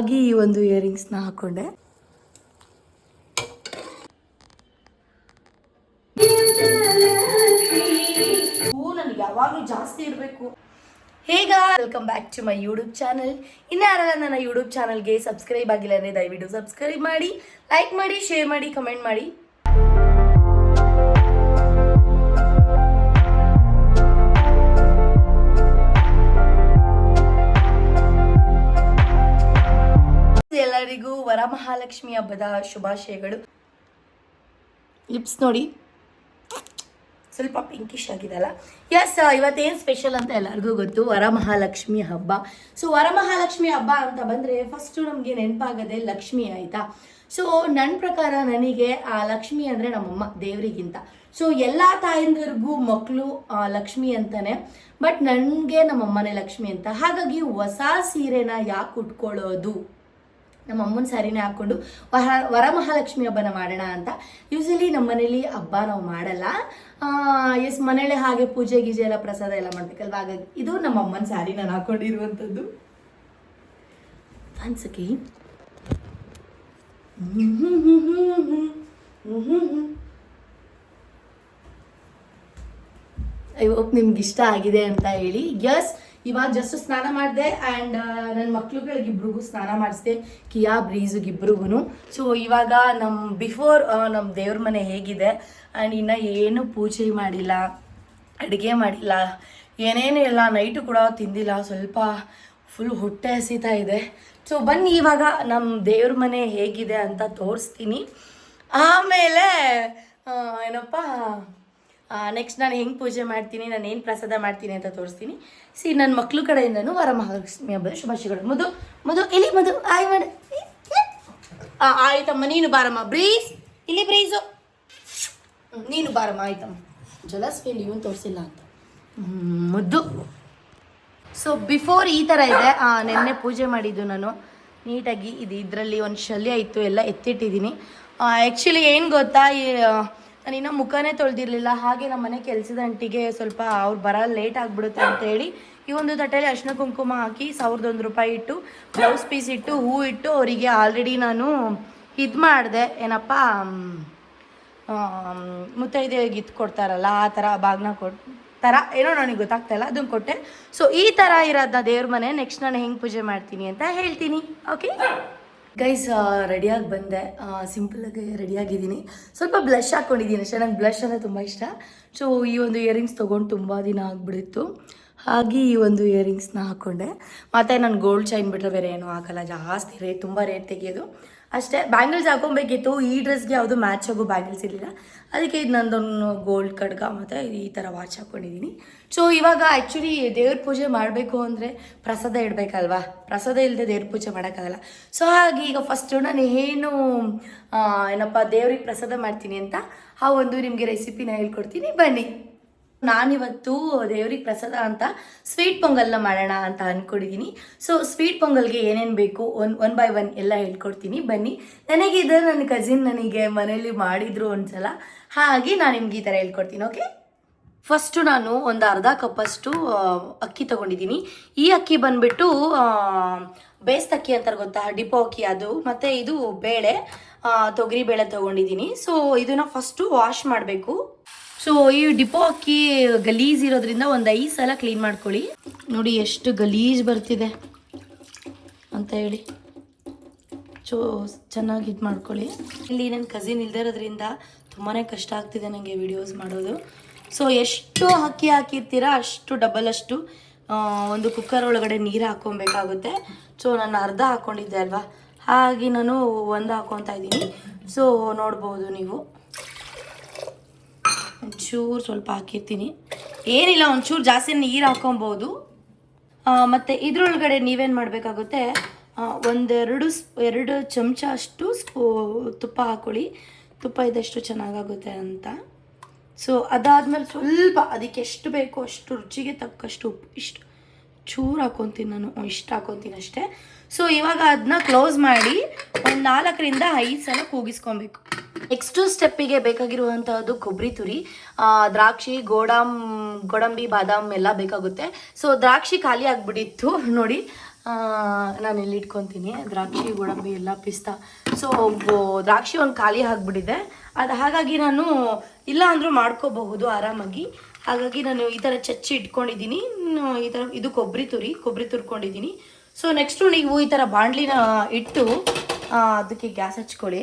ಹಾಗೆ ಈ ಒಂದು ಇಯರಿಂಗ್ಸ್ನ ಹಾಕೊಂಡೆ. ನನಗೆ ಯಾವಾಗಲೂ ಜಾಸ್ತಿ ಇರಬೇಕು. ಹೇಗ welcome back to my YouTube channel ಇನ್ನು ಯಾರಲ್ಲ ನನ್ನ ಯೂಟ್ಯೂಬ್ ಚಾನಲ್ಗೆ ಸಬ್ಸ್ಕ್ರೈಬ್ ಆಗಿಲ್ಲ ಅಂದರೆ ದಯವಿಟ್ಟು ಸಬ್ಸ್ಕ್ರೈಬ್ ಮಾಡಿ ಲೈಕ್ ಮಾಡಿ ಶೇರ್ ಮಾಡಿ ಕಮೆಂಟ್ ಮಾಡಿ. ಎಲ್ಲರಿಗೂ ವರಮಹಾಲಕ್ಷ್ಮಿ ಹಬ್ಬದ ಶುಭಾಶಯಗಳು. ಲಿಪ್ಸ್ ನೋಡಿ. ಸ್ವಲ್ಪ ಪಿಂಕಿಶ್ ಆಗಿದೆಲ್ಲ ಎಸ್ ಇವತ್ತೇನು ಸ್ಪೆಷಲ್ ಅಂತ ಎಲ್ಲರಿಗೂ ಗೊತ್ತು. ವರಮಹಾಲಕ್ಷ್ಮಿ ಹಬ್ಬ. ಸೊ ವರಮಹಾಲಕ್ಷ್ಮಿ ಹಬ್ಬ ಅಂತ ಬಂದರೆ ಫಸ್ಟು ನಮಗೆ ನೆನಪಾಗದೆ ಲಕ್ಷ್ಮಿ ಆಯಿತಾ? ಸೊ ನನ್ನ ಪ್ರಕಾರ ನನಗೆ, ಆ ಲಕ್ಷ್ಮಿ ಅಂದರೆ ನಮ್ಮಮ್ಮ ದೇವರಿಗಿಂತ. ಸೊ ಎಲ್ಲ ತಾಯಂದಿರಿಗೂ ಮಕ್ಕಳು ಲಕ್ಷ್ಮಿ ಅಂತಾನೆ. ಬಟ್ ನನಗೆ ನಮ್ಮಮ್ಮನೇ ಲಕ್ಷ್ಮಿ ಅಂತ. ಹಾಗಾಗಿ ಹೊಸ ಸೀರೆನ ಯಾಕೆ ಉಟ್ಕೊಳ್ಳೋದು? ನಮ್ಮ ಅಮ್ಮನ ಸ್ಯಾರಿನೇ ಹಾಕ್ಕೊಂಡು ವರ, ವರಮಹಾಲಕ್ಷ್ಮಿ ಹಬ್ಬನ ಮಾಡೋಣ ಅಂತ. ಯೂಸಲಿ ನಮ್ಮ ಮನೇಲಿ ಹಬ್ಬ ನಾವು ಮಾಡಲ್ಲ. ಎಸ್ ಮನೇಲೆ ಹಾಗೆ ಪೂಜೆ ಗೀಜೆ ಎಲ್ಲ ಪ್ರಸಾದ ಎಲ್ಲ ಮಾಡ್ಬೇಕಲ್ವ? ಹಾಗಾಗಿ ಇದು ನಮ್ಮ ಅಮ್ಮನ ಸ್ಯಾರಿ ನಾನು ಹಾಕೊಂಡಿರುವಂಥದ್ದು. ಅನ್ಸಕಿ ಐ ಹೋಪ್ ನಿಮ್ಗೆ ಇಷ್ಟ ಆಗಿದೆ ಅಂತ ಹೇಳಿ. ಎಸ್ ಇವಾಗ ಜಸ್ಟ್ ಸ್ನಾನ ಮಾಡಿದೆ ಆ್ಯಂಡ್ ನನ್ನ ಮಕ್ಳುಗಳಿಗಿಬ್ರಿಗೂ ಸ್ನಾನ ಮಾಡಿಸಿದೆ, ಕಿಯಾ ಬ್ರೀಝುಗಿಬ್ರಿಗೂ ಸೊ ಇವಾಗ ನಮ್ಮ ಬಿಫೋರ್ ನಮ್ಮ ದೇವ್ರ ಮನೆ ಹೇಗಿದೆ ಆ್ಯಂಡ್ ಇನ್ನು ಏನು ಪೂಜೆ ಮಾಡಿಲ್ಲ, ಅಡುಗೆ ಮಾಡಿಲ್ಲ, ಏನೇನು ಇಲ್ಲ ನೈಟು ಕೂಡ ತಿಂದಿಲ್ಲ, ಸ್ವಲ್ಪ ಫುಲ್ ಹೊಟ್ಟೆ ಹಸಿತಾ ಇದೆ. ಸೊ ಬನ್ನಿ ಇವಾಗ ನಮ್ಮ ದೇವ್ರ ಮನೆ ಹೇಗಿದೆ ಅಂತ ತೋರಿಸ್ತೀನಿ. ಆಮೇಲೆ ಏನಪ್ಪ ನೆಕ್ಸ್ಟ್ ನಾನು ಹೆಂಗೆ ಪೂಜೆ ಮಾಡ್ತೀನಿ, ನಾನು ಏನು ಪ್ರಸಾದ ಮಾಡ್ತೀನಿ ಅಂತ ತೋರಿಸ್ತೀನಿ. ಸಿ ನನ್ನ ಮಕ್ಕಳು ಕಡೆಯಿಂದನೂ ವರಮಹಾಲಕ್ಷ್ಮಿ ಹಬ್ಬದ ಶುಭಾಶಯಗಳು. ಮಧು ಮಧು, ಇಲ್ಲಿ ಮಧು, ಆಯ್ ಮಾಡ. ಆಯ್ತಮ್ಮ, ನೀನು ಬಾರಮ್ಮ ಬ್ರೀಸ್ ಇಲ್ಲಿ ಬ್ರೀಸು ನೀನು ಬಾರಮ್ಮ, ಆಯ್ತಮ್ಮ. ಜಲಸ್ವೇಲಿ ಇವನು ತೋರಿಸಿಲ್ಲ ಅಂತ. ಮುದ್ದು ಸೊ ಬಿಫೋರ್ ಈ ಥರ ಇದೆ ನಿನ್ನೆ ಪೂಜೆ ಮಾಡಿದ್ದು ನಾನು. ನೀಟಾಗಿ ಇದು ಇದರಲ್ಲಿ ಒಂದು ಶಲ್ಯ ಇತ್ತು, ಎಲ್ಲ ಎತ್ತಿಟ್ಟಿದ್ದೀನಿ. ಆ್ಯಕ್ಚುಲಿ ಏನು ಗೊತ್ತಾ, ಈ ನಾನು ಇನ್ನೂ ಮುಖನೇ ತೊಳೆದಿರಲಿಲ್ಲ, ಹಾಗೆ ನಮ್ಮ ಮನೆ ಕೆಲಸದ ಅಂಟಿಗೆ ಸ್ವಲ್ಪ ಅವ್ರು ಬರ ಲೇಟ್ ಆಗಿಬಿಡುತ್ತೆ ಅಂತ ಹೇಳಿ ಈ ಒಂದು ತಟ್ಟೆಯಲ್ಲಿ ಅರ್ಶಿನ ಕುಂಕುಮ ಹಾಕಿ ಸಾವಿರದ ಒಂದು ರೂಪಾಯಿ ಇಟ್ಟು ಬ್ಲೌಸ್ ಪೀಸ್ ಇಟ್ಟು, ಹೂ ಇಟ್ಟು ಅವರಿಗೆ ಆಲ್ರೆಡಿ ನಾನು ಇದು ಮಾಡಿದೆ. ಏನಪ್ಪ ಮುತ್ತೈದೆಯಾಗಿ ಇದು ಕೊಡ್ತಾರಲ್ಲ, ಆ ಥರ ಬಾಗ್ನ ಕೊಟ್ಟು ಥರ ಏನೋ ನನಗೆ ಗೊತ್ತಾಗ್ತಾ ಇಲ್ಲ ಅದನ್ನು ಕೊಟ್ಟೆ. ಸೊ ಈ ಥರ ಇರೋದನ್ನ ದೇವ್ರ ಮನೆ ನೆಕ್ಸ್ಟ್ ನಾನು ಹೆಂಗೆ ಪೂಜೆ ಮಾಡ್ತೀನಿ ಅಂತ ಹೇಳ್ತೀನಿ ಓಕೆ ಗೈಸ್ ರೆಡಿಯಾಗಿ ಬಂದೆ. ಸಿಂಪಲಾಗಿ ರೆಡಿಯಾಗಿದ್ದೀನಿ ಸ್ವಲ್ಪ ಬ್ಲಷ್ ಹಾಕ್ಕೊಂಡಿದ್ದೀನಿ ಅಷ್ಟೇ ನಂಗೆ ಬ್ಲಷ್ ಅಂದರೆ ತುಂಬ ಇಷ್ಟ. ಸೊ ಈ ಒಂದು ಇಯರಿಂಗ್ಸ್ ತೊಗೊಂಡು ತುಂಬ ದಿನ ಆಗಿಬಿಡಿತ್ತು ಹಾಗೆ ಈ ಒಂದು ಇಯರಿಂಗ್ಸ್ನ ಹಾಕ್ಕೊಂಡೆ ಮತ್ತು ನಾನು ಗೋಲ್ಡ್ ಚೈನ್ ಬಿಟ್ಟರೆ ಬೇರೆ ಏನೂ ಹಾಕಲ್ಲ. ಜಾಸ್ತಿ ರೇಟ್ ತುಂಬ ರೇಟ್ ತೆಗಿಯೋದು. ಅಷ್ಟೇ ಬ್ಯಾಂಗಲ್ಸ್ ಹಾಕೊಬೇಕಿತ್ತು. ಈ ಡ್ರೆಸ್ಗೆ ಯಾವುದು ಮ್ಯಾಚ್ ಆಗೋ ಬ್ಯಾಂಗಲ್ಸ್ ಇರಲಿಲ್ಲ. ಅದಕ್ಕೆ ಇದು ನಂದೊಂದು ಗೋಲ್ಡ್ ಖಡ್ಗ ಮತ್ತು ಈ ಥರ ವಾಚ್ ಹಾಕ್ಕೊಂಡಿದ್ದೀನಿ ಸೊ ಇವಾಗ ಆ್ಯಕ್ಚುಲಿ ದೇವ್ರ ಪೂಜೆ ಮಾಡಬೇಕು ಅಂದರೆ ಪ್ರಸಾದ ಇಡಬೇಕಲ್ವಾ? ಪ್ರಸಾದ ಇಲ್ಲದೆ ದೇವ್ರ ಪೂಜೆ ಮಾಡೋಕ್ಕಾಗಲ್ಲ. ಸೊ ಹಾಗೆ ಈಗ ಫಸ್ಟು ನಾನು ಏನು ಏನಪ್ಪ, ದೇವ್ರಿಗೆ ಪ್ರಸಾದ ಮಾಡ್ತೀನಿ ಅಂತ ಆ ಒಂದು ನಿಮಗೆ ರೆಸಿಪಿನ ಹೇಳ್ಕೊಡ್ತೀನಿ. ಬನ್ನಿ. ನಾನಿವತ್ತು ದೇವ್ರಿಗೆ ಪ್ರಸಾದ ಅಂತ ಸ್ವೀಟ್ ಪೊಂಗಲ್ನ ಮಾಡೋಣ ಅಂತ ಅಂದ್ಕೊಂಡಿದ್ದೀನಿ ಸೊ ಸ್ವೀಟ್ ಪೊಂಗಲ್ಗೆ ಏನೇನು ಬೇಕು ಒನ್ ಒನ್ ಬೈ ಒನ್ ಎಲ್ಲ ಹೇಳ್ಕೊಡ್ತೀನಿ. ಬನ್ನಿ. ನನಗೆ ಇದು ನನ್ನ ಕಸಿನ್ ನನಗೆ ಮನೆಯಲ್ಲಿ ಮಾಡಿದ್ರು ಒಂದ್ಸಲ. ಹಾಗೆ ನಾನು ನಿಮ್ಗೆ ಈ ಥರ ಹೇಳ್ಕೊಡ್ತೀನಿ ಓಕೆ ಫಸ್ಟು ನಾನು ಒಂದು ಅರ್ಧ ಕಪ್ಪಷ್ಟು ಅಕ್ಕಿ ತಗೊಂಡಿದ್ದೀನಿ ಈ ಅಕ್ಕಿ ಬಂದ್ಬಿಟ್ಟು ಬೇಸ್ತ ಅಕ್ಕಿ ಅಂತಾರೆ ಗೊತ್ತಾ? ಡಿಪೋ ಅಕ್ಕಿ ಅದು. ಮತ್ತು ಇದು ಬೇಳೆ ತೊಗರಿ ಬೇಳೆ ತೊಗೊಂಡಿದ್ದೀನಿ ಸೊ ಇದನ್ನು ಫಸ್ಟು ವಾಶ್ ಮಾಡಬೇಕು. ಸೊ ಈ ಡಿಪೋ ಅಕ್ಕಿ ಗಲೀಜ್ ಇರೋದ್ರಿಂದ ಒಂದು ಐದು ಸಲ ಕ್ಲೀನ್ ಮಾಡ್ಕೊಳ್ಳಿ. ನೋಡಿ ಎಷ್ಟು ಗಲೀಜ್ ಬರ್ತಿದೆ ಅಂತ ಹೇಳಿ. ಸೊ ಚೆನ್ನಾಗಿ ಇದು ಮಾಡ್ಕೊಳ್ಳಿ. ಇಲ್ಲಿ ನನ್ನ ಕಸಿನ್ ಇಲ್ಲದೆ ಇರೋದ್ರಿಂದ ತುಂಬಾ ಕಷ್ಟ ಆಗ್ತಿದೆ ನನಗೆ ವಿಡಿಯೋಸ್ ಮಾಡೋದು. ಸೊ ಎಷ್ಟು ಅಕ್ಕಿ ಹಾಕಿರ್ತೀರಾ ಅಷ್ಟು ಡಬಲ್ ಅಷ್ಟು ಒಂದು ಕುಕ್ಕರ್ ಒಳಗಡೆ ನೀರು ಹಾಕೊಬೇಕಾಗುತ್ತೆ ಸೊ ನಾನು ಅರ್ಧ ಹಾಕ್ಕೊಂಡಿದ್ದೆ ಅಲ್ವಾ? ಹಾಗೆ ನಾನು ಒಂದು ಹಾಕೊತಾ ಇದ್ದೀನಿ. ಸೊ ನೋಡ್ಬೋದು ನೀವು. ಒಂಚೂರು ಸ್ವಲ್ಪ ಹಾಕಿರ್ತೀನಿ. ಏನಿಲ್ಲ, ಒಂಚೂರು ಜಾಸ್ತಿ ನೀರು ಹಾಕೊಬೋದು. ಮತ್ತು ಇದರೊಳಗಡೆ ನೀವೇನು ಮಾಡಬೇಕಾಗುತ್ತೆ ಒಂದೆರಡು ಎರಡು ಚಮಚ ಅಷ್ಟು ಸ್ಪೂ, ತುಪ್ಪ ಹಾಕೊಳ್ಳಿ. ತುಪ್ಪ ಇದಷ್ಟು ಚೆನ್ನಾಗಾಗುತ್ತೆ ಅಂತ. ಸೊ ಅದಾದ್ಮೇಲೆ ಸ್ವಲ್ಪ ಅದಕ್ಕೆ ಎಷ್ಟು ಬೇಕೋ ಅಷ್ಟು ರುಚಿಗೆ ತಕ್ಕಷ್ಟು ಉಪ್ಪು, ಇಷ್ಟು. ಚೂರು ಹಾಕೊತೀನಿ ನಾನು ಇಷ್ಟು ಹಾಕೊತೀನಿ ಅಷ್ಟೇ. ಸೊ ಇವಾಗ ಅದನ್ನ ಕ್ಲೋಸ್ ಮಾಡಿ ಒಂದು ನಾಲ್ಕರಿಂದ ಐದು ಸಲ ಕೂಗಿಸ್ಕೊಬೇಕು. ನೆಕ್ಸ್ಟು ಸ್ಟೆಪ್ಪಿಗೆ ಬೇಕಾಗಿರುವಂತಹದ್ದು ಕೊಬ್ಬರಿ ತುರಿ ದ್ರಾಕ್ಷಿ, ಗೋಡಾಮ್, ಗೋಡಂಬಿ, ಬಾದಾಮ್ ಎಲ್ಲ ಬೇಕಾಗುತ್ತೆ. ಸೊ ದ್ರಾಕ್ಷಿ ಖಾಲಿ ಆಗಿಬಿಟ್ಟಿತ್ತು. ನೋಡಿ ನಾನು ಇಲ್ಲಿ ಇಟ್ಕೊತೀನಿ. ದ್ರಾಕ್ಷಿ, ಗೋಡಂಬಿ ಎಲ್ಲ ಪಿಸ್ತಾ. ಸೊ ದ್ರಾಕ್ಷಿ ಒಂದು ಖಾಲಿ ಆಗಿಬಿಟ್ಟಿದೆ. ಅದು ಹಾಗಾಗಿ ನಾನು ಇಲ್ಲ ಅಂದರೂ ಮಾಡ್ಕೋಬಹುದು ಆರಾಮಾಗಿ. ಹಾಗಾಗಿ ನಾನು ಈ ಥರ ಚಚ್ಚಿ ಇಟ್ಕೊಂಡಿದ್ದೀನಿ. ಈ ಥರ ಇದು ಕೊಬ್ಬರಿ ತುರಿ, ಕೊಬ್ಬರಿ ತುರ್ಕೊಂಡಿದ್ದೀನಿ. ಸೊ ನೆಕ್ಸ್ಟು ನೀವು ಈ ಥರ ಬಾಣಲಿನ ಇಟ್ಟು ಅದಕ್ಕೆ ಗ್ಯಾಸ್ ಹಚ್ಕೊಳ್ಳಿ.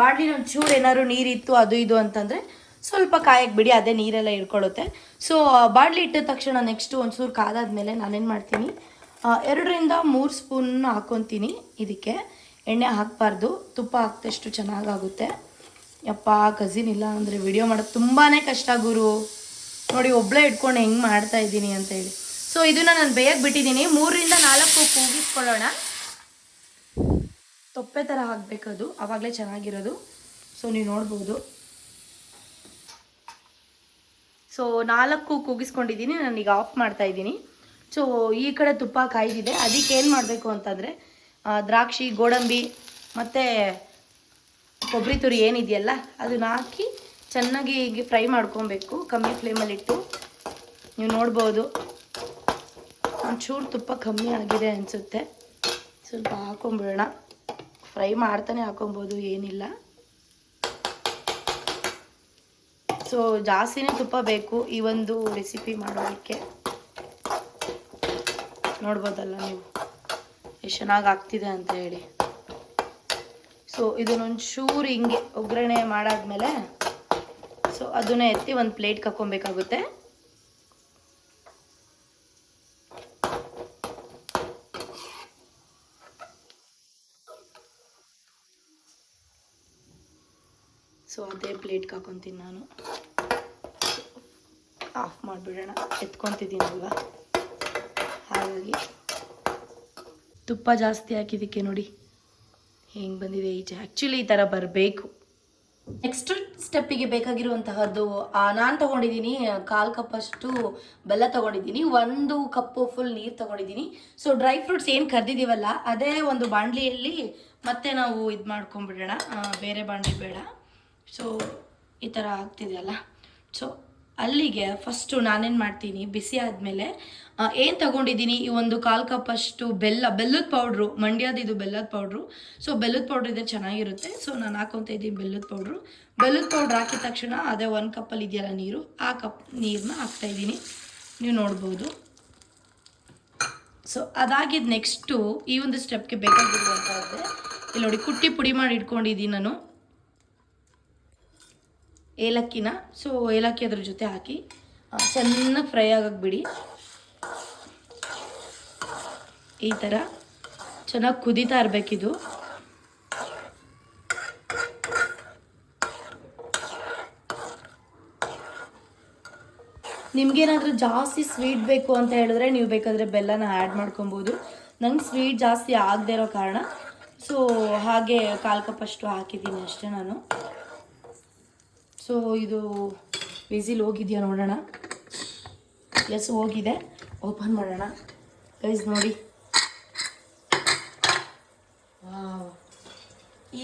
ಬಾಣಲಿನ ಒಂಚೂರು ಏನಾದ್ರು ನೀರಿತ್ತು, ಅದು ಇದು ಅಂತಂದರೆ ಸ್ವಲ್ಪ ಕಾಯಕ್ಕೆ ಬಿಡಿ, ಅದೇ ನೀರೆಲ್ಲ ಇಟ್ಕೊಳುತ್ತೆ ಸೊ ಬಾಣಲಿ ಇಟ್ಟ ತಕ್ಷಣ ನೆಕ್ಸ್ಟು ಒಂಚೂರು ಕಾದಾದ್ಮೇಲೆ ನಾನೇನು ಮಾಡ್ತೀನಿ ಎರಡರಿಂದ ಮೂರು ಸ್ಪೂನ್ ಹಾಕ್ಕೊತೀನಿ ಇದಕ್ಕೆ. ಎಣ್ಣೆ ಹಾಕಬಾರ್ದು, ತುಪ್ಪ ಹಾಕ್ದಷ್ಟು ಚೆನ್ನಾಗಾಗುತ್ತೆ. ಯಪ್ಪ ಕಝಿನ್ ಇಲ್ಲ ಅಂದರೆ ವಿಡಿಯೋ ಮಾಡೋದು ತುಂಬಾ ಕಷ್ಟ ಗುರು. ನೋಡಿ ಒಬ್ಬಳೇ ಇಟ್ಕೊಂಡು ಹೆಂಗೆ ಮಾಡ್ತಾ ಇದ್ದೀನಿ ಅಂತ ಹೇಳಿ. ಸೊ ಇದನ್ನು ನಾನು ಬೇಯಕ್ಕೆ ಬಿಟ್ಟಿದ್ದೀನಿ. ಮೂರರಿಂದ ನಾಲ್ಕು ಕೂಗಿಸ್ಕೊಳ್ಳೋಣ. ತೊಪ್ಪೆ ಥರ ಅದು ಆವಾಗಲೇ ಚೆನ್ನಾಗಿರೋದು. ಸೊ ನೀವು ನೋಡ್ಬೋದು. ಸೊ ನಾಲ್ಕು ಕೂಗಿಸ್ಕೊಂಡಿದ್ದೀನಿ. ನಾನೀಗ ಆಫ್ ಮಾಡ್ತಾ ಇದ್ದೀನಿ. ಸೊ ಈ ಕಡೆ ತುಪ್ಪ ಕಾಯ್ದಿದೆ. ಅದಕ್ಕೆ ಏನು ಮಾಡಬೇಕು ಅಂತಂದರೆ ದ್ರಾಕ್ಷಿ, ಗೋಡಂಬಿ ಮತ್ತು ಕೊಬ್ಬರಿ ತುರಿ ಏನಿದೆಯಲ್ಲ, ಅದನ್ನ ಹಾಕಿ ಚೆನ್ನಾಗಿ ಹೀಗೆ ಫ್ರೈ ಮಾಡ್ಕೊಬೇಕು. ಕಮ್ಮಿ ಫ್ಲೇಮಲ್ಲಿಟ್ಟು ನೀವು ನೋಡ್ಬೋದು. ಒಂಚೂರು ತುಪ್ಪ ಕಮ್ಮಿ ಆಗಿದೆ ಅನಿಸುತ್ತೆ. ಸ್ವಲ್ಪ ಹಾಕೊಂಬಿಡೋಣ. ಫ್ರೈ ಮಾಡ್ತಾನೆ ಹಾಕೊಬೋದು, ಏನಿಲ್ಲ. ಸೊ ಜಾಸ್ತಿನೇ ತುಪ್ಪ ಬೇಕು ಈ ಒಂದು ರೆಸಿಪಿ ಮಾಡೋದಕ್ಕೆ. ನೋಡ್ಬೋದಲ್ಲ ನೀವು? ಎಷ್ಟು ಚೆನ್ನಾಗಿ ಆಗ್ತಿದೆ ಅಂತ ಹೇಳಿ. ಸೊ ಇದನ್ನೊಂಚೂರು ಹಿಂಗೆ ಒಗ್ಗರಣೆ ಮಾಡಾದ್ಮೇಲೆ ಸೊ ಅದನ್ನ ಎತ್ತಿ ಒಂದು ಪ್ಲೇಟ್ ಹಾಕೊಬೇಕಾಗುತ್ತೆ. ಸೊ ಅದೇ ಪ್ಲೇಟ್ಗೆ ಹಾಕೊತೀನಿ ನಾನು. ಆಫ್ ಮಾಡಿಬಿಡೋಣ. ಎತ್ಕೊತಿದ್ದೀನಲ್ವ? ಹಾಗಾಗಿ ತುಪ್ಪ ಜಾಸ್ತಿ ಹಾಕಿದ್ದಕ್ಕೆ ನೋಡಿ. ಹೆಂಗೆ ಬಂದಿದೆ ಈಚೆ ಆ್ಯಕ್ಚುಲಿ ಈ ಥರ ಬರಬೇಕು. ನೆಕ್ಸ್ಟ್ ಸ್ಟೆಪ್ಪಿಗೆ ಬೇಕಾಗಿರುವಂತಹದ್ದು ನಾನು ತಗೊಂಡಿದ್ದೀನಿ ಕಾಲು ಕಪ್ಪಷ್ಟು ಬೆಲ್ಲ ತಗೊಂಡಿದ್ದೀನಿ ಒಂದು ಕಪ್ಪು ಫುಲ್ ನೀರು ತಗೊಂಡಿದ್ದೀನಿ. ಸೊ ಡ್ರೈ ಫ್ರೂಟ್ಸ್ ಏನು ಕರೆದಿದ್ದೀವಲ್ಲ ಅದೇ ಒಂದು ಬಾಣಲಿಯಲ್ಲಿ ಮತ್ತೆ ನಾವು ಇದು ಮಾಡ್ಕೊಂಬಿಡೋಣ ಆ, ಬೇರೆ ಬಾಣಲಿ ಬೇಡ. ಸೊ ಈ ಥರ ಆಗ್ತಿದೆಯಲ್ಲ ಸೊ ಅಲ್ಲಿಗೆ ಫಸ್ಟು ನಾನೇನು ಮಾಡ್ತೀನಿ? ಬಿಸಿ ಆದಮೇಲೆ ಏನು ತಗೊಂಡಿದ್ದೀನಿ? ಈ ಒಂದು ಕಾಲು ಕಪ್ಪಷ್ಟು ಬೆಲ್ಲ, ಬೆಲ್ಲದ ಪೌಡ್ರು ಮಂಡ್ಯದ ಇದು ಬೆಲ್ಲದ ಪೌಡ್ರು ಸೊ ಬೆಲ್ಲದ ಪೌಡ್ರ್ ಇದೆ, ಚೆನ್ನಾಗಿರುತ್ತೆ. ಸೊ ನಾನು ಹಾಕೊತ ಇದ್ದೀನಿ ಬೆಲ್ಲದ ಪೌಡ್ರು ಬೆಲ್ಲದ ಪೌಡ್ರ್ ಹಾಕಿದ ತಕ್ಷಣ ಅದೇ ಒಂದು ಕಪ್ಪಲ್ಲಿ ಇದೆಯಲ್ಲ ನೀರು. ಆ ಕಪ್ ನೀರನ್ನ ಹಾಕ್ತಾಯಿದ್ದೀನಿ ನೀವು ನೋಡ್ಬೋದು. ಸೊ ಅದಾಗಿದ್ದು ನೆಕ್ಸ್ಟು ಈ ಒಂದು ಸ್ಟೆಪ್ಗೆ ಬೇಕಾಗಿರುವಂಥದ್ದೇ ಇಲ್ಲಿ ನೋಡಿ, ಕುಟ್ಟಿ ಪುಡಿ ಮಾಡಿ ಇಟ್ಕೊಂಡಿದ್ದೀನಿ ನಾನು. ಏಲಕ್ಕಿನ ಸೊ ಏಲಕ್ಕಿ ಅದ್ರ ಜೊತೆ ಹಾಕಿ ಚೆನ್ನಾಗಿ ಫ್ರೈ ಆಗಕ್ಕೆ ಬಿಡಿ. ಈ ಥರ ಚೆನ್ನಾಗಿ ಕುದೀತಾ ಇರಬೇಕಿದು ನಿಮ್ಗೇನಾದರೂ ಜಾಸ್ತಿ ಸ್ವೀಟ್ ಬೇಕು ಅಂತ ಹೇಳಿದ್ರೆ ನೀವು ಬೇಕಾದರೆ ಬೆಲ್ಲನ ಆ್ಯಡ್ ಮಾಡ್ಕೊಬೋದು. ನಂಗೆ ಸ್ವೀಟ್ ಜಾಸ್ತಿ ಆಗದೆ ಇರೋ ಕಾರಣ ಸೊ ಹಾಗೆ ಕಾಲು ಕಪ್ಪಷ್ಟು ಹಾಕಿದ್ದೀನಿ ಅಷ್ಟೇ ನಾನು. ಸೊ ಇದು ವಿಸಿಲ್ ಹೋಗಿದೆಯಾ ನೋಡೋಣ? ಎಸ್ ಹೋಗಿದೆ. ಓಪನ್ ಮಾಡೋಣ. ಗೈಸ್ ನೋಡಿ.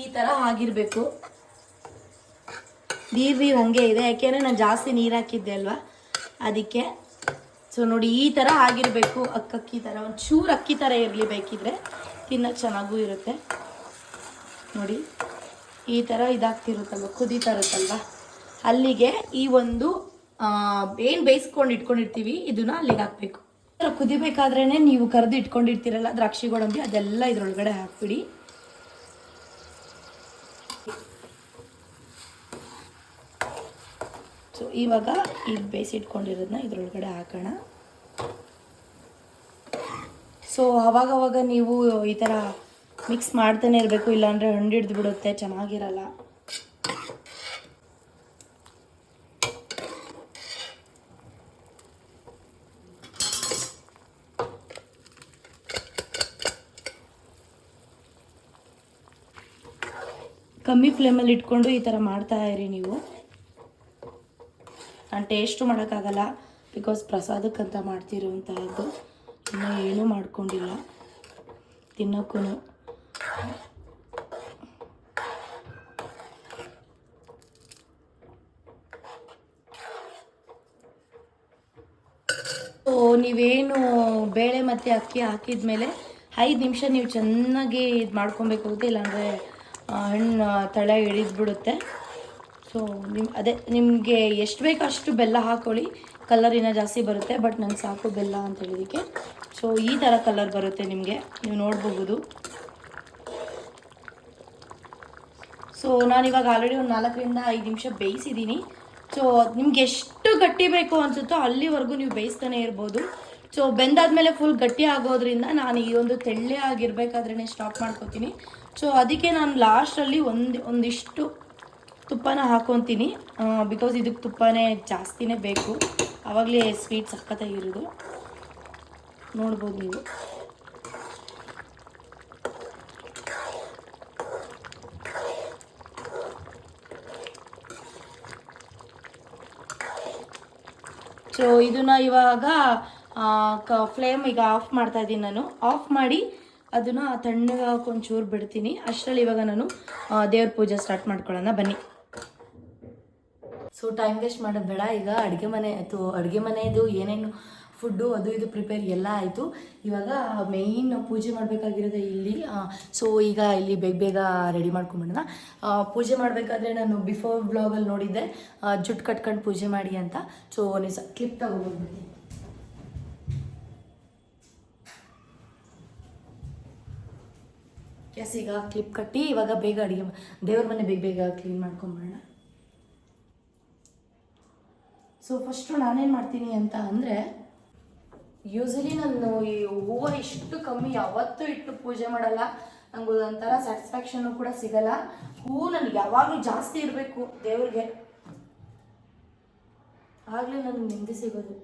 ಈ ಥರ ಆಗಿರಬೇಕು. ನೀರು ನೀರು ಹಂಗೆ ಇದೆ. ಯಾಕೆಂದರೆ ನಾನು ಜಾಸ್ತಿ ನೀರು ಹಾಕಿದ್ದೆ ಅಲ್ವಾ? ಅದಕ್ಕೆ ಸೊ ನೋಡಿ, ಈ ಥರ ಆಗಿರಬೇಕು. ಅಕ್ಕಕ್ಕಿ ಥರ ಒಂದು ಚೂರು ಅಕ್ಕಿ ಥರ ಇರಲಿ ಬೇಕಿದ್ರೆ ತಿನ್ನೋಕ್ಕೆ ಚೆನ್ನಾಗೂ ಇರುತ್ತೆ. ನೋಡಿ, ಈ ಥರ ಇದಾಗ್ತಿರುತ್ತಲ್ವ? ಕುದೀತಾ ಇರುತ್ತಲ್ವ? ಅಲ್ಲಿಗೆ ಈ ಒಂದು ಏನು ಬೇಯಿಸ್ಕೊಂಡು ಇಟ್ಕೊಂಡಿರ್ತೀವಿ, ಇದನ್ನ ಅಲ್ಲಿಗೆ ಹಾಕಬೇಕು. ಕುದಿಬೇಕಾದ್ರೇ ನೀವು ಕರೆದು ಇಟ್ಕೊಂಡಿರ್ತೀರಲ್ಲ, ದ್ರಾಕ್ಷಿ ಗೋಡಂಬಿ, ಅದೆಲ್ಲ ಇದರೊಳಗಡೆ ಹಾಕ್ಬಿಡಿ. ಸೊ ಇವಾಗ ಈ ಬೇಯಿಸಿಟ್ಕೊಂಡಿರೋದನ್ನ ಇದ್ರೊಳಗಡೆ ಹಾಕೋಣ. ಸೊ ಅವಾಗವಾಗ ನೀವು ಈ ಥರ ಮಿಕ್ಸ್ ಮಾಡ್ತಾನೆ ಇರಬೇಕು, ಇಲ್ಲಾಂದರೆ ಹಣ್ಣು ಹಿಡ್ದು ಬಿಡುತ್ತೆ, ಚೆನ್ನಾಗಿರಲ್ಲ. ಕಮ್ಮಿ ಫ್ಲೇಮಲ್ಲಿ ಇಟ್ಕೊಂಡು ಈ ಥರ ಮಾಡ್ತಾ ಇರಿ ನೀವು. ನಾನು ಟೇಸ್ಟು ಮಾಡೋಕ್ಕಾಗಲ್ಲ ಬಿಕಾಸ್ ಪ್ರಸಾದಕ್ಕಂತ ಮಾಡ್ತಿರುವಂತಹದ್ದು. ಇನ್ನೂ ಏನೂ ಮಾಡ್ಕೊಂಡಿಲ್ಲ. ತಿನ್ನೋಕ್ಕೂ. ನೀವೇನು ಬೇಳೆ ಮತ್ತು ಅಕ್ಕಿ ಹಾಕಿದ ಮೇಲೆ ಐದು ನಿಮಿಷ ನೀವು ಚೆನ್ನಾಗಿ ಇದು ಮಾಡ್ಕೊಬೇಕಾಗುತ್ತೆ ಇಲ್ಲಾಂದರೆ ಹಣ್ಣು ತಳೆ ಹಿಡಿದ್ಬಿಡುತ್ತೆ ಸೊ ನಿಮ್, ಅದೇ, ನಿಮಗೆ ಎಷ್ಟು ಬೇಕೋ ಅಷ್ಟು ಬೆಲ್ಲ ಹಾಕೊಳ್ಳಿ. ಕಲರ್ ಇನ್ನೂ ಜಾಸ್ತಿ ಬರುತ್ತೆ ಬಟ್ ನಂಗೆ ಸಾಕು ಬೆಲ್ಲ ಅಂತ ಹೇಳಿದಕ್ಕೆ. ಸೊ ಈ ಥರ ಕಲರ್ ಬರುತ್ತೆ ನಿಮಗೆ. ನೀವು ನೋಡಬಹುದು. ಸೊ ನಾನಿವಾಗ ಆಲ್ರೆಡಿ ಒಂದು ನಾಲ್ಕರಿಂದ ಐದು ನಿಮಿಷ ಬೇಯಿಸಿದ್ದೀನಿ ಸೊ ನಿಮ್ಗೆ ಎಷ್ಟು ಗಟ್ಟಿ ಬೇಕು ಅನಿಸುತ್ತೋ ಅಲ್ಲಿವರೆಗೂ ನೀವು ಬೇಯಿಸ್ತಾನೆ ಇರ್ಬೋದು. ಸೊ ಬೆಂದಾದ್ಮೇಲೆ ಫುಲ್ ಗಟ್ಟಿ ಆಗೋದ್ರಿಂದ ನಾನು ಈ ಒಂದು ತೆಳ್ಳೆ ಆಗಿರ್ಬೇಕಾದ್ರೆ ಸ್ಟಾಪ್ ಮಾಡ್ಕೋತೀನಿ. ಸೊ ಅದಕ್ಕೆ ನಾನು ಲಾಸ್ಟಲ್ಲಿ ಒಂದು, ಒಂದಿಷ್ಟು ತುಪ್ಪನ ಹಾಕೊತೀನಿ. ಬಿಕಾಸ್ ಇದಕ್ಕೆ ತುಪ್ಪನೇ ಜಾಸ್ತಿನೇ ಬೇಕು. ಆವಾಗಲೇ ಸ್ವೀಟ್ ಸಖತ್ತಾಗಿರೋದು ನೋಡ್ಬೋದು ನೀವು. ಸೊ ಇದನ್ನ ಇವಾಗ ಫ್ಲೇಮ್ ಈಗ ಆಫ್ ಮಾಡ್ತಾ ಇದ್ದೀನಿ ನಾನು. ಆಫ್ ಮಾಡಿ ಅದನ್ನು ತಣ್ಣಗೆ ಒಂಚೂರು ಬಿಡ್ತೀನಿ. ಅಷ್ಟರಲ್ಲಿ ಇವಾಗ ನಾನು ದೇವ್ರ ಪೂಜೆ ಸ್ಟಾರ್ಟ್ ಮಾಡ್ಕೊಳ್ಳೋಣ. ಬನ್ನಿ. ಸೊ ಟೈಮ್ ವೇಸ್ಟ್ ಮಾಡೋದು ಬೇಡ. ಈಗ ಅಡುಗೆ ಮನೆ ಆಯಿತು ಅಡುಗೆ ಮನೆಯದು ಏನೇನು ಫುಡ್ಡು ಅದು ಇದು ಪ್ರಿಪೇರ್ ಎಲ್ಲ ಆಯಿತು. ಇವಾಗ ಮೇಯ್ನ್ ಪೂಜೆ ಮಾಡಬೇಕಾಗಿರೋದು ಇಲ್ಲಿ ಸೊ ಈಗ ಇಲ್ಲಿ ಬೇಗ ಬೇಗ ರೆಡಿ ಮಾಡ್ಕೊಂಬಿಡೋಣ ಪೂಜೆ ಮಾಡಬೇಕಾದ್ರೆ ನಾನು ಬಿಫೋರ್ ಬ್ಲಾಗಲ್ಲಿ ನೋಡಿದ್ದೆ ಜುಟ್ಟು ಕಟ್ಕೊಂಡು ಪೂಜೆ ಮಾಡಿ ಅಂತ. ಸೊ ಒಂದು ಕ್ಲಿಪ್ ತಗೋಬೋದ್ಬಿಡ್ತೀನಿ ಎಸ್ ಈಗ ಕ್ಲಿಪ್ ಕಟ್ಟಿ, ಇವಾಗ ಬೇಗ ಅಡುಗೆ ದೇವ್ರ ಮನೆ ಬೇಗ ಬೇಗ ಕ್ಲೀನ್ ಮಾಡ್ಕೊಂಬಿಡೋಣ ಸೊ ಫಸ್ಟು ನಾನೇನು ಮಾಡ್ತೀನಿ ಅಂತ ಅಂದರೆ ಯೂಸಲಿ ನಾನು ಈ ಹೂವು ಇಷ್ಟು ಕಮ್ಮಿ ಯಾವತ್ತೂ ಇಟ್ಟು ಪೂಜೆ ಮಾಡಲ್ಲ. ನಂಗೆ ಒಂಥರ ಸ್ಯಾಟಿಸ್ಫ್ಯಾಕ್ಷನ್ ಕೂಡ ಸಿಗಲ್ಲ. ಹೂವು ನನಗೆ ಯಾವಾಗಲೂ ಜಾಸ್ತಿ ಇರಬೇಕು ದೇವ್ರಿಗೆ. ಆಗಲೇ ನನಗೆ ನೆಮ್ಮದಿ ಸಿಗೋದು.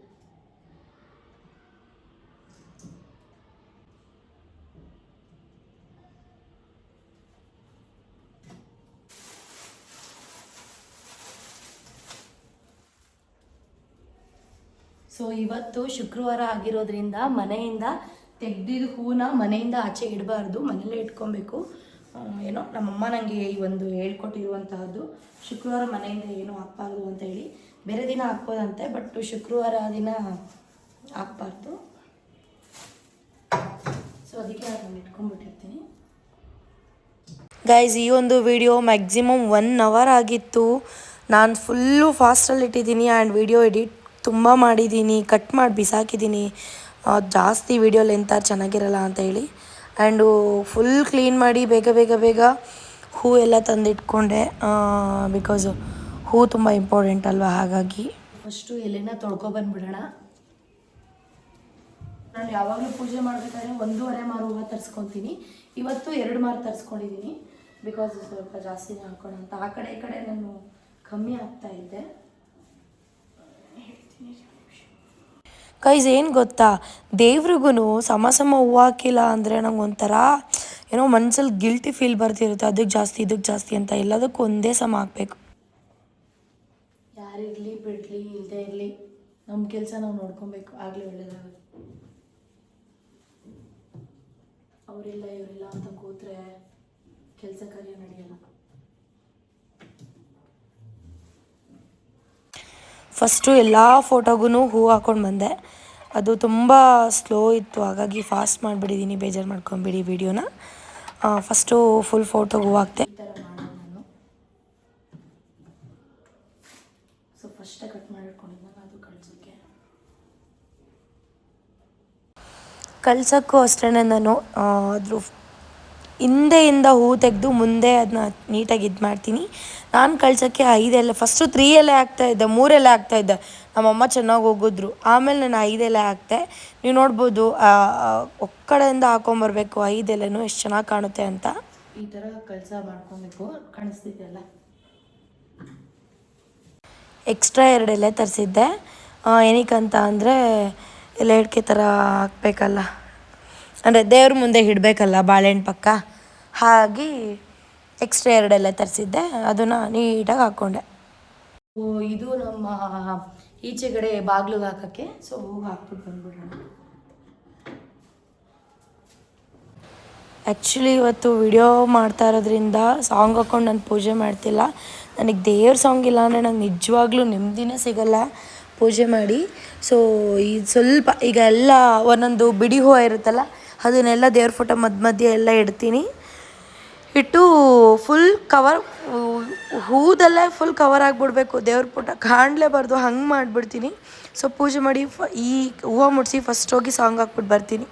ಸೊ ಇವತ್ತು ಶುಕ್ರವಾರ ಆಗಿರೋದ್ರಿಂದ ಮನೆಯಿಂದ ತೆಗ್ದಿದ ಹೂನ ಮನೆಯಿಂದ ಆಚೆ ಇಡಬಾರ್ದು ಮನೇಲೇ ಇಟ್ಕೊಬೇಕು. ಏನೋ ನಮ್ಮಮ್ಮ ನನಗೆ ಈ ಒಂದು ಹೇಳ್ಕೊಟ್ಟಿರುವಂತಹದ್ದು. ಶುಕ್ರವಾರ ಮನೆಯಿಂದ ಏನು ಹಾಕ್ಬಾರ್ದು ಅಂತ ಹೇಳಿ. ಬೇರೆ ದಿನ ಹಾಕ್ಬೋದಂತೆ ಬಟ್ ಶುಕ್ರವಾರ ದಿನ ಹಾಕ್ಬಾರ್ದು. ಸೊ ಅದಕ್ಕೆ ನಾನು ಇಟ್ಕೊಂಡ್ಬಿಟ್ಟಿರ್ತೀನಿ. ಗೈಸ್ ಈ ಒಂದು ವಿಡಿಯೋ ಮ್ಯಾಕ್ಸಿಮಮ್ ಒನ್ ಅವರ್ ಆಗಿತ್ತು. ನಾನು ಫುಲ್ಲು ಫಾಸ್ಟಲ್ಲಿ ಇಟ್ಟಿದ್ದೀನಿ ಆ್ಯಂಡ್ ವಿಡಿಯೋ ಎಡಿಟ್ ತುಂಬ ಮಾಡಿದ್ದೀನಿ ಕಟ್ ಮಾಡಿ ಬಿಸಾಕಿದ್ದೀನಿ. ಜಾಸ್ತಿ ವಿಡಿಯೋ ಲೆಂತ ಚೆನ್ನಾಗಿರಲ್ಲ ಅಂತ ಹೇಳಿ. ಆ್ಯಂಡು ಫುಲ್ ಕ್ಲೀನ್ ಮಾಡಿ ಬೇಗ ಬೇಗ ಬೇಗ ಹೂ ಎಲ್ಲ ತಂದಿಟ್ಕೊಂಡೆ. ಬಿಕಾಸ್ ಹೂ ತುಂಬ ಇಂಪಾರ್ಟೆಂಟ್ ಅಲ್ವಾ ಹಾಗಾಗಿ. ಫಸ್ಟು ಎಲೆನ ತೊಳ್ಕೊಬಂದ್ಬಿಡೋಣ ನಾನು ಯಾವಾಗಲೂ ಪೂಜೆ ಮಾಡಬೇಕಾದ್ರೆ ಒಂದೂವರೆ ಮಾರು ಹೂವು ತರಿಸ್ಕೊತೀನಿ ಇವತ್ತು ಎರಡು ಮಾರು ತರಿಸ್ಕೊಂಡಿದ್ದೀನಿ. ಬಿಕಾಸ್ ಸ್ವಲ್ಪ ಜಾಸ್ತಿನೇ ಹಾಕೋಣ ಅಂತ. ಆ ಕಡೆ ಈ ಕಡೆ ನಾನು ಕಮ್ಮಿ ಆಗ್ತಾ ಇದ್ದೆ. ಕೈಸ್ ಏನು ಗೊತ್ತಾ? ದೇವ್ರಿಗೂ ಸಮ ಸಮ ಹೂವು ಹಾಕಿಲ್ಲ ಅಂದರೆ ನಂಗೆ ಒಂಥರ ಏನೋ ಮನ್ಸಲ್ಲಿ ಗಿಲ್ಟಿ ಫೀಲ್ ಬರ್ತಿರುತ್ತೆ ಅದಕ್ಕೆ ಜಾಸ್ತಿ ಇದಕ್ಕೆ ಜಾಸ್ತಿ ಅಂತ ಎಲ್ಲದಕ್ಕೂ ಒಂದೇ ಸಮ ಹಾಕ್ಬೇಕು ಯಾರಿರಲಿ ಬಿಡಲಿ ಇಲ್ಲದೆ ಇರಲಿ ನಮ್ಮ ಕೆಲಸ ನಾವು ನೋಡ್ಕೊಬೇಕು, ಆಗಲಿ ಒಳ್ಳೇದಾಗುತ್ತೆ. ಅವರಿಲ್ಲ, ಇವರಿಲ್ಲ ಅಂತ ಕೂತ್ರೆ ಕೆಲಸ ಕಾರ್ಯ ನಡೆಯಲ್ಲ. ಫಸ್ಟು ಎಲ್ಲ ಫೋಟೋಗೂ ಹೂ ಹಾಕ್ಕೊಂಡು ಬಂದೆ. ಅದು ತುಂಬ ಸ್ಲೋ ಇತ್ತು ಹಾಗಾಗಿ ಫಾಸ್ಟ್ ಮಾಡಿಬಿಟ್ಟಿದ್ದೀನಿ ಬೇಜಾರು ಮಾಡ್ಕೊಂಬಿಡಿ ವಿಡಿಯೋನ. ಫಸ್ಟು ಫುಲ್ ಫೋಟೋಗೆ ಹೂ ಹಾಕ್ತೆ ಸೊ ಫಸ್ಟೇ ಕಟ್ ಮಾಡಿಟ್ಕೊಂಡಿದ್ದಾಗ ಅದು ಕಳ್ಸೋಕ್ಕೆ ಕಳ್ಸೋಕ್ಕೂ ಅಷ್ಟೇ ನಾನು. ಅದ್ರ ಹಿಂದೆಯಿಂದ ಹೂ ತೆಗೆದು ಮುಂದೆ ಅದನ್ನ ನೀಟಾಗಿ ಇದು ಮಾಡ್ತೀನಿ. ನಾನು ಕಳ್ಸೋಕ್ಕೆ ಐದೆಲೆ ಫಸ್ಟು ತ್ರೀ ಎಲೆ ಹಾಕ್ತಾಯಿದ್ದೆ ಮೂರೆಲೆ ಹಾಕ್ತಾಯಿದ್ದೆ ನಮ್ಮಮ್ಮ ಚೆನ್ನಾಗಿ ಹೋಗಿದ್ರು ಆಮೇಲೆ ನಾನು ಐದೆಲೆ ಹಾಕ್ತೆ ನೀವು ನೋಡ್ಬೋದು ಒಕ್ಕಡೆಯಿಂದ ಹಾಕೊಂಬರ್ಬೇಕು ಐದೆಲೆನೂ ಎಷ್ಟು ಚೆನ್ನಾಗಿ ಕಾಣುತ್ತೆ ಅಂತ. ಈ ಥರ ಕಳಸ ಮಾಡ್ಕೊಬೇಕು. ಕಾಣಿಸ್ತಿದೆಯಲ್ಲ ಎಕ್ಸ್ಟ್ರಾ ಎರಡು ಎಲೆ ತರಿಸಿದ್ದೆ ಏನಕ್ಕಂತ ಅಂದರೆ ಎಲೆ ಅಡಿಕೆ ಥರ ಹಾಕ್ಬೇಕಲ್ಲ. ಅಂದರೆ ದೇವ್ರ ಮುಂದೆ ಇಡಬೇಕಲ್ಲ ಬಾಳೆಹಣ್ಣು ಪಕ್ಕ? ಹಾಗೆ ಎಕ್ಸ್ಟ್ರಾ ಎರಡೆಲ್ಲ ತರಿಸಿದ್ದೆ ಅದನ್ನು ನೀಟಾಗಿ ಹಾಕ್ಕೊಂಡೆ. ಓ ಇದು ನಮ್ಮ ಈಚೆಗಡೆ ಬಾಗ್ಲಿಗೆ ಹಾಕೋಕ್ಕೆ ಸೊ ಹೋಗಿ ಹಾಕ್ಬಿಟ್ಟು ಬಂದ್ಬಿಡೋಣ. ಆ್ಯಕ್ಚುಲಿ ಇವತ್ತು ವಿಡಿಯೋ ಮಾಡ್ತಾ ಇರೋದ್ರಿಂದ ಸಾಂಗ್ ಹಾಕ್ಕೊಂಡು ನಾನು ಪೂಜೆ ಮಾಡ್ತಿಲ್ಲ. ನನಗೆ ದೇವ್ರ ಸಾಂಗ್ ಇಲ್ಲ ಅಂದರೆ ನಂಗೆ ನಿಜವಾಗ್ಲೂ ನೆಮ್ಮದಿನೇ ಸಿಗಲ್ಲ ಪೂಜೆ ಮಾಡಿ. ಸೊ ಈ ಸ್ವಲ್ಪ ಈಗ ಎಲ್ಲ ಒಂದೊಂದು ಬಿಡಿ ಹೂವು ಇರುತ್ತಲ್ಲ ಅದನ್ನೆಲ್ಲ ದೇವ್ರ ಫೋಟೋ ಮಧ್ಯ ಮಧ್ಯೆ ಎಲ್ಲ ಇಡ್ತೀನಿ. ಇಟ್ಟು ಫುಲ್ ಕವರ್ ಹೂದಲ್ಲೇ ಫುಲ್ ಕವರ್ ಆಗಿಬಿಡ್ಬೇಕು. ದೇವ್ರ ಪುಟ ಕಾಣಲೇಬಾರ್ದು, ಹಂಗೆ ಮಾಡಿಬಿಡ್ತೀನಿ. ಸೊ ಪೂಜೆ ಮಾಡಿ ಈ ಹೂವು ಮುಡಿಸಿ ಫಸ್ಟ್ ಹೋಗಿ ಸಾಂಗ್ ಹಾಕ್ಬಿಟ್ಟು ಬರ್ತೀನಿ.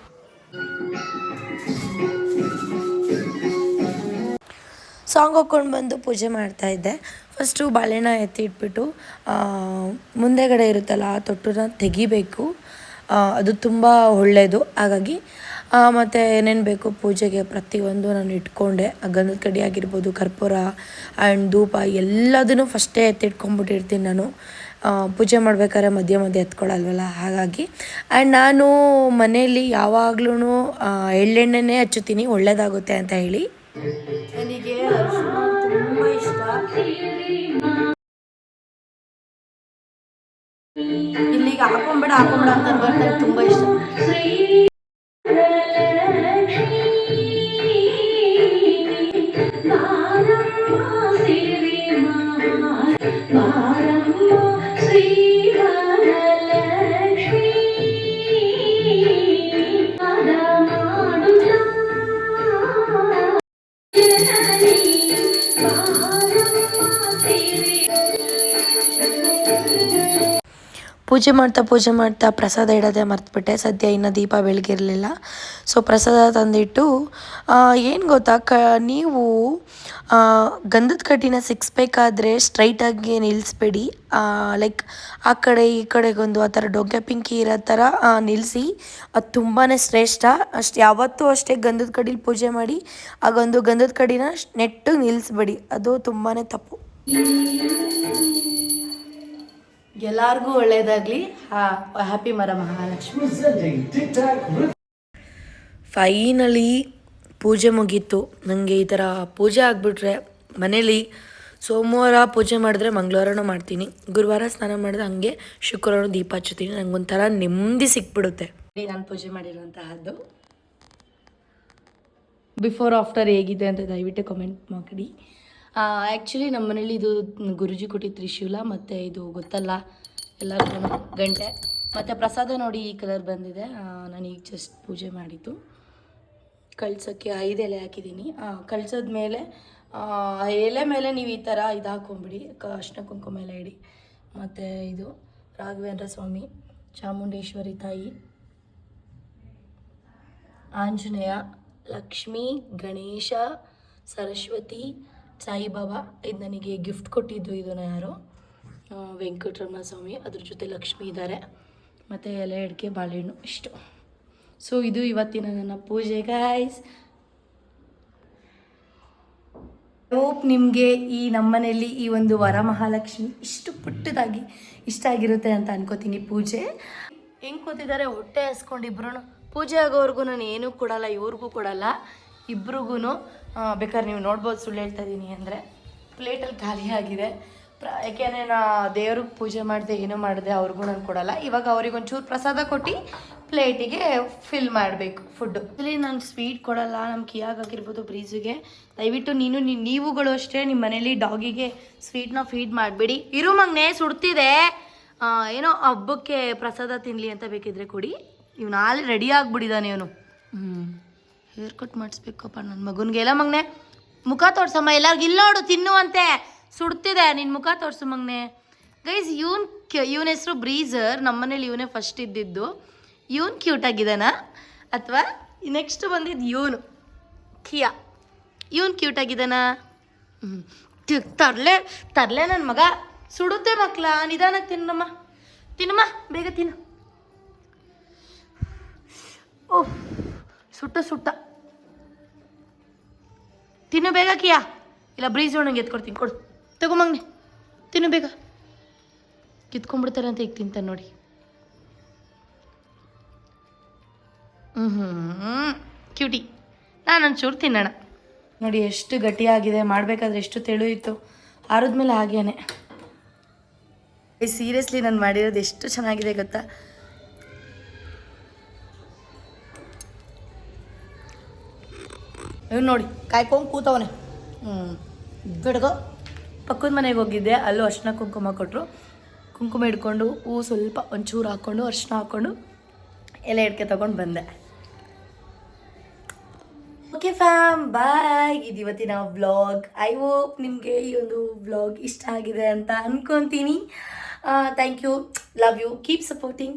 ಸಾಂಗ್ ಹಾಕ್ಕೊಂಡು ಬಂದು ಪೂಜೆ ಮಾಡ್ತಾ ಇದ್ದೆ. ಫಸ್ಟು ಬಾಳೆಹಣ್ಣ ಎತ್ತಿ ಇಟ್ಬಿಟ್ಟು ಮುಂದೆಗಡೆ ಇರುತ್ತಲ್ಲ ಆ ತೊಟ್ಟನ್ನ ತೆಗಿಬೇಕು. ಅದು ತುಂಬ ಒಳ್ಳೆಯದು ಹಾಗಾಗಿ ಮತ್ತು ಏನೇನು ಬೇಕು? ಪೂಜೆಗೆ ಪ್ರತಿಯೊಂದು ನಾನು ಇಟ್ಕೊಂಡೆ. ಗಂಧದ ಕಡ್ಡಿ ಆಗಿರ್ಬೋದು, ಕರ್ಪೂರ ಆ್ಯಂಡ್ ಧೂಪ ಎಲ್ಲದನ್ನು ಫಸ್ಟೇ ಎತ್ತಿಟ್ಕೊಂಡ್ಬಿಟ್ಟಿರ್ತೀನಿ ನಾನು. ಪೂಜೆ ಮಾಡ್ಬೇಕಾದ್ರೆ ಮಧ್ಯೆ ಮಧ್ಯೆ ಎತ್ಕೊಳ್ಳಲ್ವಲ್ಲ ಹಾಗಾಗಿ. ಆ್ಯಂಡ್ ನಾನು ಮನೆಯಲ್ಲಿ ಯಾವಾಗ್ಲೂ ಎಳ್ಳೆಣ್ಣೆನೇ ಹಚ್ಚುತ್ತೀನಿ. ಒಳ್ಳೇದಾಗುತ್ತೆ ಅಂತ ಹೇಳಿ. ನನಗೆ ತುಂಬ ಇಷ್ಟ. ಇಲ್ಲಿಗೆ ಹಾಕೊಂಬೇಡ ಹಾಕೊಂಬೇಡ ಅಂತ ಬರ್ತಾರೆ. ತುಂಬ ಇಷ್ಟ. ಪೂಜೆ ಮಾಡ್ತಾ ಪೂಜೆ ಮಾಡ್ತಾ ಪ್ರಸಾದ ಇಡೋದೇ ಮರ್ತುಬಿಟ್ಟೆ. ಸದ್ಯ ಇನ್ನೂ ದೀಪ ಬೆಳಗಿರಲಿಲ್ಲ. ಸೊ ಪ್ರಸಾದ ತಂದಿಟ್ಟು ಏನು ಗೊತ್ತಾ? ಕ, ನೀವು ಗಂಧದ ಕಟ್ಟಿನ ಸಿಕ್ಸ್ಬೇಕಾದ್ರೆ ಸ್ಟ್ರೈಟಾಗಿ ನಿಲ್ಲಿಸ್ಬೇಡಿ ಲೈಕ್ ಆ ಕಡೆ ಈ ಕಡೆಗೊಂದು ಆ ಥರ ಡೊಗ್ಗೆ ಪಿಂಕಿ ಇರೋ ಥರ ನಿಲ್ಲಿಸಿ ಅದು ತುಂಬಾ ಶ್ರೇಷ್ಠ. ಅಷ್ಟು ಯಾವತ್ತೂ ಅಷ್ಟೇ ಗಂಧದ ಕಡ್ಡಿಲಿ ಪೂಜೆ ಮಾಡಿ ಆಗೊಂದು ಗಂಧದ ಕಡ್ಡಿನ ನೆಟ್ಟು ನಿಲ್ಲಿಸ್ಬೇಡಿ ಅದು ತುಂಬಾ ತಪ್ಪು. ಎಲ್ಲರಿಗೂ ಒಳ್ಳೇದಾಗ್ಲಿ. ಹ್ಯಾಪಿ ಮರ ಮಹಾಲಕ್ಷ್ಮಿ. ಫೈನಲಿ ಪೂಜೆ ಮುಗೀತು. ನನಗೆ ಈ ಥರ ಪೂಜೆ ಆಗಿಬಿಟ್ರೆ ಮನೇಲಿ ಸೋಮವಾರ ಪೂಜೆ ಮಾಡಿದ್ರೆ ಮಂಗಳವಾರನೂ ಮಾಡ್ತೀನಿ. ಗುರುವಾರ ಸ್ನಾನ ಮಾಡಿದ್ರೆ ಹಂಗೆ ಶುಕ್ರವಾರ ದೀಪ ಹಚ್ಚುತ್ತೀನಿ. ನಂಗೊಂಥರ ನೆಮ್ಮದಿ ಸಿಕ್ಬಿಡುತ್ತೆ. ನಾನು ಪೂಜೆ ಮಾಡಿರುವಂತಹದ್ದು. ಬಿಫೋರ್ ಆಫ್ಟರ್ ಹೇಗಿದೆ ಅಂತ ದಯವಿಟ್ಟು ಕಮೆಂಟ್ ಮಾಡಿ. ಆ್ಯಕ್ಚುಲಿ ನಮ್ಮ ಮನೇಲಿ ಇದು ಗುರುಜಿ ಕೊಟ್ಟಿದ್ದ ತ್ರಿಶೂಲ ಮತ್ತು ಇದು ಗೊತ್ತಲ್ಲ? ಎಲ್ಲರಿಗೂ ಗಂಟೆ. ಮತ್ತು ಪ್ರಸಾದ ನೋಡಿ ಈ ಕಲರ್ ಬಂದಿದೆ. ನಾನು ಈಗ ಜಸ್ಟ್ ಪೂಜೆ ಮಾಡಿದ್ದು. ಕಳ್ಸೋಕ್ಕೆ ಐದು ಎಲೆ ಹಾಕಿದ್ದೀನಿ. ಕಳ್ಸೋದ ಮೇಲೆ ಎಲೆ ಮೇಲೆ ನೀವು ಈ ಥರ ಇದು ಹಾಕೊಂಬಿಡಿ. ಅರ್ಶಿನ ಕುಂಕುಮ ಎಲ್ಲ ಇಡಿ. ಮತ್ತು ಇದು ರಾಘವೇಂದ್ರ ಸ್ವಾಮಿ, ಚಾಮುಂಡೇಶ್ವರಿ ತಾಯಿ, ಆಂಜನೇಯ, ಲಕ್ಷ್ಮಿ, ಗಣೇಶ, ಸರಸ್ವತಿ ಸಾಯಿಬಾಬಾ, ಇದು ನನಗೆ ಗಿಫ್ಟ್ ಕೊಟ್ಟಿದ್ದು ಇದನ್ನು ಯಾರು ವೆಂಕಟರಮಣ ಸ್ವಾಮಿ. ಅದ್ರ ಜೊತೆ ಲಕ್ಷ್ಮಿ ಇದ್ದಾರೆ ಮತ್ತು ಎಲೆ, ಅಡಿಕೆ, ಬಾಳೆಹಣ್ಣು, ಇಷ್ಟು. ಸೊ ಇದು ಇವತ್ತಿನ ನನ್ನ ಪೂಜೆ ಗಾಯ್ಸ್ ಹೋಪ್ ನಿಮಗೆ ಈ ನಮ್ಮನೆಯಲ್ಲಿ ಈ ಒಂದು ವರಮಹಾಲಕ್ಷ್ಮಿ ಇಷ್ಟು ಪುಟ್ಟದಾಗಿ ಇಷ್ಟ ಆಗಿರುತ್ತೆ ಅಂತ ಅನ್ಕೋತೀನಿ ಪೂಜೆ. ಹೆಂಗೆ ಕೂತಿದ್ದಾರೆ? ಹೊಟ್ಟೆ ಹಸ್ಕೊಂಡು ಇಬ್ರು ಪೂಜೆ ಆಗೋವರೆಗೂ ನಾನು ಏನೂ ಕೊಡಲ್ಲ, ಇವ್ರಿಗೂ ಕೊಡಲ್ಲ ಇಬ್ರಿಗೂ ಬೇಕಾದ್ರೆ ನೀವು ನೋಡ್ಬೋದು ಸುಳ್ಳು ಹೇಳ್ತಾ ಇದ್ದೀನಿ ಅಂದರೆ ಪ್ಲೇಟಲ್ಲಿ ಖಾಲಿ ಆಗಿದೆ. ಪ್ರ ಯಾಕೆಂದರೆ ನಾ ದೇವ್ರಿಗೆ ಪೂಜೆ ಮಾಡಿದೆ ಏನೂ ಮಾಡಿದೆ ಅವ್ರಿಗೂ ನಾನು ಕೊಡಲ್ಲ. ಇವಾಗ ಅವ್ರಿಗೊಂಚೂರು ಪ್ರಸಾದ ಕೊಟ್ಟು ಪ್ಲೇಟಿಗೆ ಫಿಲ್ ಮಾಡಬೇಕು ಫುಡ್ಡು ಇಲ್ಲಿ ನಾನು ಸ್ವೀಟ್ ಕೊಡಲ್ಲ ನಮ್ಮ ಕಿಯಾಗ್ ಆಗಿರ್ಬೋದು ಬ್ರೀಝಿಗೆ ದಯವಿಟ್ಟು ನೀನು ನೀವುಗಳು ಅಷ್ಟೇ ನಿಮ್ಮ ಮನೇಲಿ ಡಾಗಿಗೆ ಸ್ವೀಟ್ನ ಫೀಡ್ ಮಾಡಬೇಡಿ. ಇರು ಮಗ್ನೆ ಸುಡ್ತಿದೆ. ಏನೋ ಹಬ್ಬಕ್ಕೆ ಪ್ರಸಾದ ತಿನ್ನಲಿ ಅಂತ ಬೇಕಿದ್ರೆ ಕೊಡಿ. ಇವನು ಆಲ್ ರೆಡಿ ಆಗಿಬಿಟ್ಟಿದ್ದಾನೆ ಇವನು. ಹ್ಞೂ ಹೇರ್ ಕಟ್ ಮಾಡಿಸ್ಬೇಕಪ್ಪ ನನ್ನ ಮಗನಿಗೆ. ಎಲ್ಲ ಮಗನೆ, ಮುಖ ತೋರ್ಸಮ್ಮ ಎಲ್ಲರಿಗೂ ಇಲ್ಲ ನೋಡು, ತಿನ್ನುವಂತೆ. ಸುಡ್ತಿದೆ ನಿನ್ನ ಮುಖ ತೋರ್ಸು ಮಗನೆ. ಗೈಸ್ ಇವನ್ ಇವನ ಹೆಸರು ಬ್ರೀಸರ್ ನಮ್ಮನೇಲಿ ಇವನೇ ಫಸ್ಟ್ ಇದ್ದಿದ್ದು. ಇವನ್ ಕ್ಯೂಟ್ ಆಗಿದಾನ ಅಥವಾ ನೆಕ್ಸ್ಟ್ ಬಂದಿದ್ದು ಇವನು. ಕಿಯಾ. ಇವನ್ ಕ್ಯೂಟ್ ಆಗಿದಾನ ಹ್ಞೂ ತರಲೆ, ತರ್ಲೆ ನನ್ನ ಮಗ. ಸುಡುತ್ತೆ ಮಕ್ಕಳ ನಿಧಾನಕ್ಕೆ ತಿನ್ನಮ್ಮ. ತಿನ್ನಮ್ಮ, ಬೇಗ ತಿನ್ನು. ಓಹ್, ಸುಟ್ಟ ಸುಟ್ಟ. ತಿನ್ನು ಬೇಗ ಕಿಯಾ. ಇಲ್ಲ ಬ್ರೀಸ್ ಒಣಗೆ ಎತ್ಕೊಡ್ತೀನಿ. ಕೊಡು. ತಗೊಂಬಂಗ್ನೆ ತಿನ್ನು ಬೇಗ. ಕಿತ್ಕೊಂಡ್ಬಿಡ್ತಾರೆ ಅಂತ ಈಗ ತಿಂತಾನೆ ನೋಡಿ. ಹ್ಞೂ ಕ್ಯೂಟಿ ನಾನು ಒಂಚೂರು ತಿನ್ನೋಣ. ನೋಡಿ, ಎಷ್ಟು ಗಟ್ಟಿಯಾಗಿದೆ. ಮಾಡಬೇಕಾದ್ರೆ ಎಷ್ಟು ತೆಳು ಇತ್ತು ಆರಿದ್ಮೇಲೆ ಹಾಗೇನೆ. ಸೀರಿಯಸ್ಲಿ ನಾನು ಮಾಡಿರೋದು ಎಷ್ಟು ಚೆನ್ನಾಗಿದೆ ಗೊತ್ತಾ? ಇವ್ನು ನೋಡಿ, ಕಾಯ್ಕೊಂಡು ಕೂತವನೆ. ಹ್ಞೂ ಬಿಡ್ಗೋ ಪಕ್ಕದ ಮನೆಗೆ ಹೋಗಿದ್ದೆ, ಅಲ್ಲೂ ಅರ್ಶಿನ ಕುಂಕುಮ ಕೊಟ್ಟರು ಕುಂಕುಮ ಹಿಡ್ಕೊಂಡು ಹೂ ಸ್ವಲ್ಪ ಒಂಚೂರು ಹಾಕ್ಕೊಂಡು ಅರ್ಶಿನ ಹಾಕ್ಕೊಂಡು ಎಲೆ ಅಡಿಕೆ ತೊಗೊಂಡು ಬಂದೆ. Okay fam, bye. ಇದು ಇವತ್ತಿನ ವ್ಲಾಗ್. ಐ ಹೋಪ್ ನಿಮಗೆ ಈ ಒಂದು ವ್ಲಾಗ್ ಇಷ್ಟ ಆಗಿದೆ ಅಂತ ಅನ್ಕೊತೀನಿ. Thank you. Love you. Keep supporting.